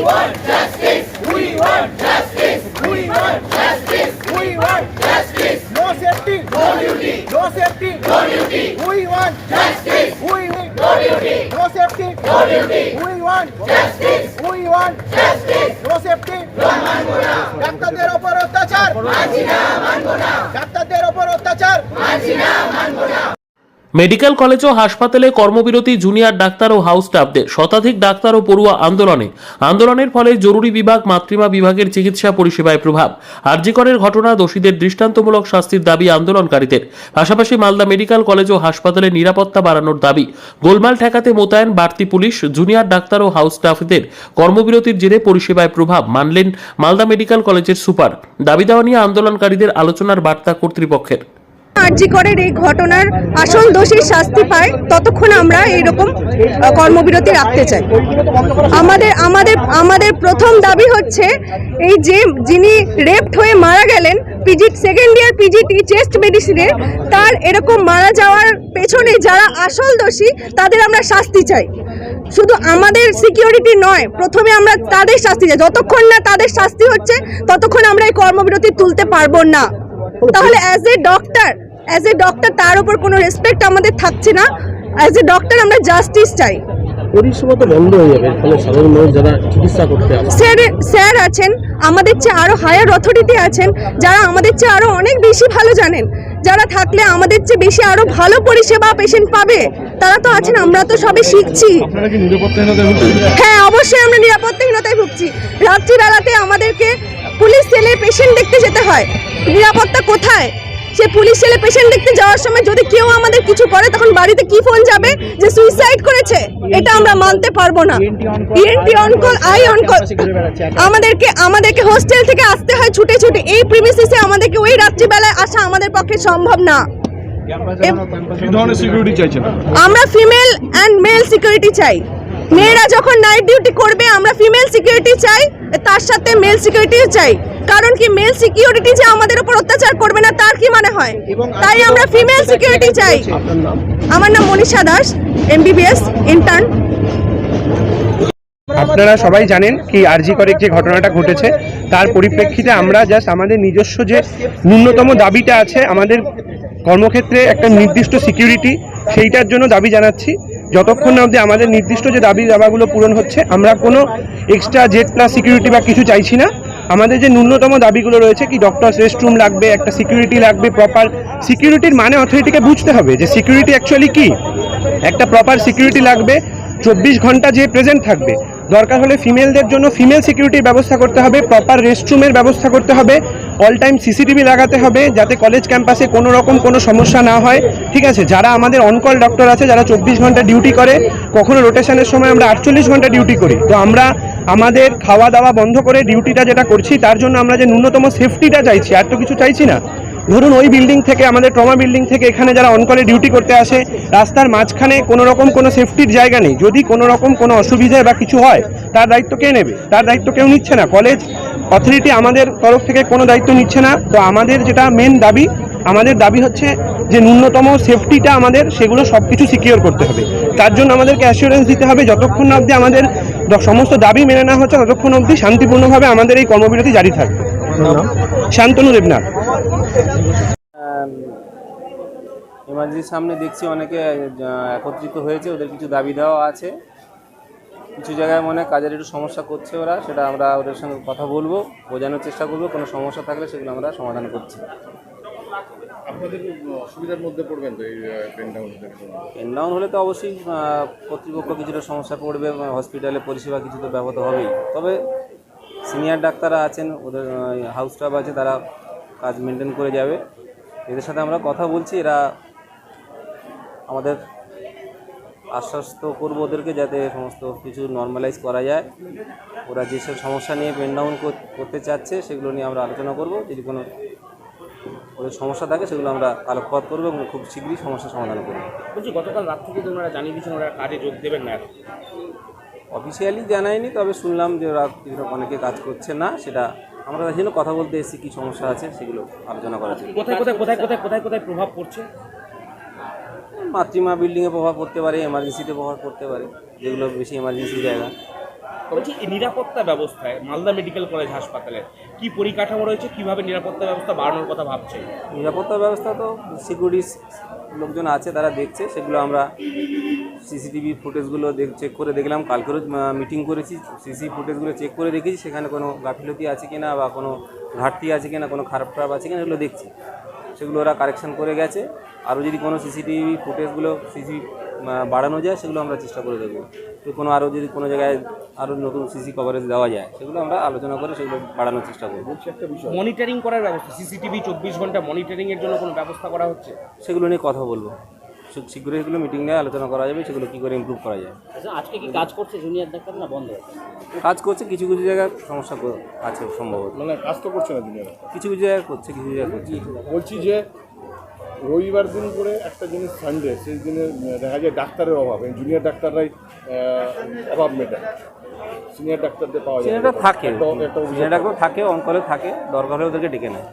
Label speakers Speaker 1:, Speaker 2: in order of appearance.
Speaker 1: want justice. We want justice. We want justice. We want justice. No safety. No duty. No safety. No duty. We want justice. We need no duty. No safety. No duty. We want justice. We want justice. No safety. No মানবো না ডাক্তারদের উপর অত্যাচার মানছি না মানবো না ডাক্তারদের উপর অত্যাচার মানছি না মানবো না না
Speaker 2: মেডিকেল কলেজ ও হাসপাতালে কর্মবিরতি জুনিয়র ডাক্তার ও হাউস স্টাফদের শতাধিক ডাক্তার ও পড়ুয়া আন্দোলনে। আন্দোলনের ফলে জরুরি বিভাগ, মাতৃমা বিভাগের চিকিৎসা পরিষেবায় প্রভাব। আরজিকরের ঘটনা দোষীদের দৃষ্টান্তমূলক শাস্তির দাবি আন্দোলনকারীদের। পাশাপাশি মালদা মেডিকেল কলেজ ও হাসপাতালে নিরাপত্তা বাড়ানোর দাবি। গোলমাল ঠেকাতে মোতায়েন বাড়তি পুলিশ, জুনিয়র ডাক্তার ও হাউস স্টাফদের কর্মবিরতির জেরে পরিষেবায় প্রভাব মানলেন মালদা মেডিকেল কলেজের সুপার। দাবি দেওয়া নিয়ে আন্দোলনকারীদের আলোচনার বার্তা কর্তৃপক্ষের।
Speaker 3: আরজি করের এই ঘটনার আসল দোষীর শাস্তি পায়, ততক্ষণ আমরা এইরকম কর্মবিরতি রাখতে চাই। আমাদের আমাদের আমাদের প্রথম দাবি হচ্ছে এই যে যিনি রেপড হয়ে মারা গেলেন PG second year PGT chest মেডিসিনের তার এরকম মারা যাওয়ার পেছনে যারা আসল দোষী, তাদের আমরা শাস্তি চাই। শুধু আমাদের সিকিউরিটি নয়, প্রথমে আমরা তাদের শাস্তি চাই। যতক্ষণ না তাদের শাস্তি হচ্ছে, ততক্ষণ আমরা এই কর্মবিরতি তুলতে পারব না। তাহলে as a doctor as a doctor তার উপর কোনো রেসপেক্ট আমাদের থাকছে না। অ্যাজ এ ডক্টর আমরা জাস্টিস চাই।
Speaker 4: পরিষেবা তো বন্ধ হয়ে যাবে ফলে সাধারণ মানুষ যারা চিকিৎসা করতে
Speaker 3: স্যার স্যার আছেন আমাদের চেয়ে আরও হায়ার অথরিটি আছেন যারা আমাদের চেয়ে আরও অনেক বেশি ভালো জানেন। যারা থাকলে আমাদের চেয়ে বেশি আরও ভালো পরিষেবা পেশেন্ট পাবে। তারা তো আছেন আমরা তো সবে শিখছি। হ্যাঁ অবশ্যই আমরা নিরাপত্তাহীনতায় ভুগছি। রাত্রিবেলাতে আমাদেরকে পুলিশ সেলে পেশেন্ট দেখতে যেতে হয়। নিরাপত্তা কোথায়? সে পুলিশ সেলে পেশেন্ট দেখতে যাওয়ার সময় যদি কেউ আমাদের কিছু করে তখন বাড়িতে কি ফোন যাবে? যে সুইসাইড করেছে এটা আমরা মানতে পারব না। ENT on call I on call আমাদেরকে আমাদেরকে হোস্টেল থেকে আসতে হয় ছুটে ছুটে। এই প্রিমিসিসে আমাদেরকে ওই রাত্রিবেলায় আসা আমাদের পক্ষে সম্ভব না। এব-
Speaker 5: কি ধরনের সিকিউরিটি চাইছেন?
Speaker 3: আমরা ফিমেল অ্যান্ড মেল সিকিউরিটি চাই। মেয়েরা যখন নাইট ডিউটি করবে আমরা ফিমেল সিকিউরিটি চাই তার সাথে মেল সিকিউরিটিও চাই। কারণ কি মেল সিকিউরিটি যে আমাদের উপর অত্যাচার করবে না তার কি মানে হয়? তাই আমরা ফিমেল সিকিউরিটি চাই। আমার নাম মনীষা দাস এমবিবিএস ইন্টার্ন
Speaker 6: আপনারা সবাই জানেন কি আরজি করে যে ঘটনাটা ঘটেছে তার পরিপ্রেক্ষিতে আমরা জাস্ট আমাদের নিজস্ব যে ন্যূনতম দাবিটা আছে আমাদের কর্মক্ষেত্রে একটা নির্দিষ্ট সিকিউরিটি সেইটার জন্য দাবি জানাচ্ছি। যতক্ষণ না অবধি আমাদের নির্দিষ্ট যে দাবি দাবাগুলো পূরণ হচ্ছে আমরা কোনো এক্সট্রা জেড প্লাস সিকিউরিটি বা কিছু চাইছি না। আমাদের যে ন্যূনতম দাবিগুলো রয়েছে কি ডক্টরস রেস্টরুম লাগবে, একটা সিকিউরিটি লাগবে প্রপার সিকিউরিটির মানে অথরিটিকে বুঝতে হবে যে সিকিউরিটি অ্যাকচুয়ালি কি? একটা প্রপার সিকিউরিটি লাগবে, চব্বিশ ঘণ্টা যে প্রেজেন্ট থাকবে। দরকার হলে ফিমেলদের জন্য ফিমেল সিকিউরিটির ব্যবস্থা করতে হবে প্রপার রেস্টরুমের ব্যবস্থা করতে হবে অল টাইম সিসিটিভি লাগাতে হবে, যাতে কলেজ ক্যাম্পাসে কোনো রকম কোনো সমস্যা না হয়। ঠিক আছে, যারা আমাদের অনকল ডক্টর আছে, যারা চব্বিশ ঘণ্টা ডিউটি করে, কখনো রোটেশনের সময় আমরা আটচল্লিশ ঘণ্টা ডিউটি করি। তো আমরা আমাদের খাওয়া দাওয়া বন্ধ করে ডিউটিটা যেটা করছি, তার জন্য আমরা যে ন্যূনতম সেফটিটা চাইছি, আর তো কিছু চাইছি না। ধরুন ওই বিল্ডিং থেকে, আমাদের ট্রমা বিল্ডিং থেকে এখানে যারা অনকলে ডিউটি করতে আসে, রাস্তার মাঝখানে কোনো রকম কোনো সেফটির জায়গা নেই। যদি কোনো রকম কোনো অসুবিধা বা কিছু হয়, তার দায়িত্ব কে নেবে? তার দায়িত্ব কেউ নিচ্ছে না। কলেজ অথরিটি আমাদের তরফ থেকে কোনো দায়িত্ব নিচ্ছে না। তো আমাদের যেটা মেন দাবি, আমাদের দাবি হচ্ছে যে ন্যূনতম সেফটিটা আমাদের, সেগুলো সব কিছু সিকিওর করতে হবে। তার জন্য আমাদেরকে অ্যাসিওরেন্স দিতে হবে। যতক্ষণ অবধি আমাদের সমস্ত দাবি মেনে নেওয়া হচ্ছে ততক্ষণ অবধি শান্তিপূর্ণভাবে আমাদের এই কর্মবিরতি জারি থাকবে। শান্তনু দেবনাথ।
Speaker 7: এমার্জেন্সির সামনে দেখছি অনেকে একত্রিত হয়েছে ওদের কিছু দাবি দেওয়া আছে। কিছু জায়গায় মনে হয় কাজের একটু সমস্যা করছে ওরা সেটা আমরা ওদের সঙ্গে কথা বলব বোঝানোর চেষ্টা করব কোনো সমস্যা থাকলে সেগুলো আমরা সমাধান করছি।
Speaker 5: আপনাদের অসুবিধার মধ্যে পড়বেন তো এই পেন ডাউন
Speaker 7: হলে তো অবশ্যই কর্তৃপক্ষ কিছুটা সমস্যা পড়বে হসপিটালে পরিষেবা কিছু তো ব্যাহত হবেই। তবে সিনিয়র ডাক্তাররা আছেন, ওদের হাউস স্টাফ আছে, তারা কাজ মেনটেন করে যাবে। এদের সাথে আমরা কথা বলছি, এরা আমাদের আশ্বস্ত করব ওদেরকে যাতে সমস্ত কিছু নর্মালাইজ করা যায়। ওরা যেসব সমস্যা নিয়ে পেন ডাউন করতে চাচ্ছে, সেগুলো নিয়ে আমরা আলোচনা করব। যদি কোনো ওদের সমস্যা থাকে সেগুলো আমরা আলোকপাত করব এবং খুব শীঘ্রই সমস্যার সমাধান করব।
Speaker 4: বলছি গতকাল রাত থেকে ওনারা জানিয়ে দিয়েছেন ওরা কাজে যোগ দেবেন না
Speaker 7: অফিসিয়ালি জানায়নি তবে শুনলাম যে ওরা অনেকে কাজ করছে না সেটা আমরা তার জন্য কথা বলতে এসেছি কী সমস্যা আছে সেগুলো আলোচনা করা
Speaker 4: কোথায় কোথায় কোথায় কোথায় কোথায় কোথায় প্রভাব পড়ছে?
Speaker 7: মাতৃমা বিল্ডিংয়ে প্রভাব পড়তে পারে এমার্জেন্সিতে প্রভাব পড়তে পারে যেগুলো বেশি এমার্জেন্সি জায়গা।
Speaker 8: বলছি এই নিরাপত্তা ব্যবস্থায়, মালদা মেডিকেল কলেজ হাসপাতালে কি পরিকাঠামো রয়েছে? কীভাবে নিরাপত্তা ব্যবস্থা বাড়ানোর কথা ভাবছে?
Speaker 7: নিরাপত্তা ব্যবস্থা তো সিকিউরিটি লোকজন আছে, তারা দেখছে। সেগুলো আমরা সিসিটিভি ফুটেজগুলো দেখ চেক করে দেখলাম। কালকেরও মিটিং করেছি। সিসি ফুটেজগুলো চেক করে দেখেছি। সেখানে কোনো গাফিলতি আছে কি না বা কোনো ঘাটতি আছে কি না কোনো খারাপ খারাপ আছে কি না এগুলো দেখছি। সেগুলো ওরা কারেকশন করে গেছে। আরও যদি কোনো সিসিটিভি ফুটেজগুলো সিসি বাড়ানো যায়, সেগুলো আমরা চেষ্টা করে দেখব। তো কোনো আরও যদি কোনো জায়গায় আরও নতুন সিসি কভারেজ দেওয়া যায় সেগুলো আমরা আলোচনা করে সেগুলো বাড়ানোর চেষ্টা করব।
Speaker 8: মনিটরিং করার ব্যবস্থা সিসিটিভি চব্বিশ ঘণ্টা মনিটরিং এর জন্য কোনো ব্যবস্থা করা হচ্ছে?
Speaker 7: সেগুলো নিয়ে কথা বলব। শীঘ্রই এগুলো মিটিং নিয়ে আলোচনা করা যাবে সেগুলো কী করে ইমপ্রুভ করা যায়।
Speaker 9: আচ্ছা আজকে কি কাজ করছে জুনিয়র ডাক্তার না বন্ধ?
Speaker 7: কাজ করছে কিছু কিছু জায়গায় সমস্যা আছে সম্ভবত।
Speaker 5: মানে কাজ তো করছে না দুনিয়া
Speaker 7: কিছু কিছু জায়গায় করছে কিছু জায়গায় করছে।
Speaker 5: বলছি যে রবিবার দিন করে একটা জিনিস সানডে সেই দিনে দেখা যায় ডাক্তারের অভাব। জুনিয়র ডাক্তাররাই অভাব মেটায়। সিনিয়র ডাক্তারদের পাওয়া যায়।
Speaker 7: থাকে। সিনিয়র ডাক্তার থাকে অঙ্কলে কলে থাকে দরকার হলে ওদেরকে ডেকে নেয়।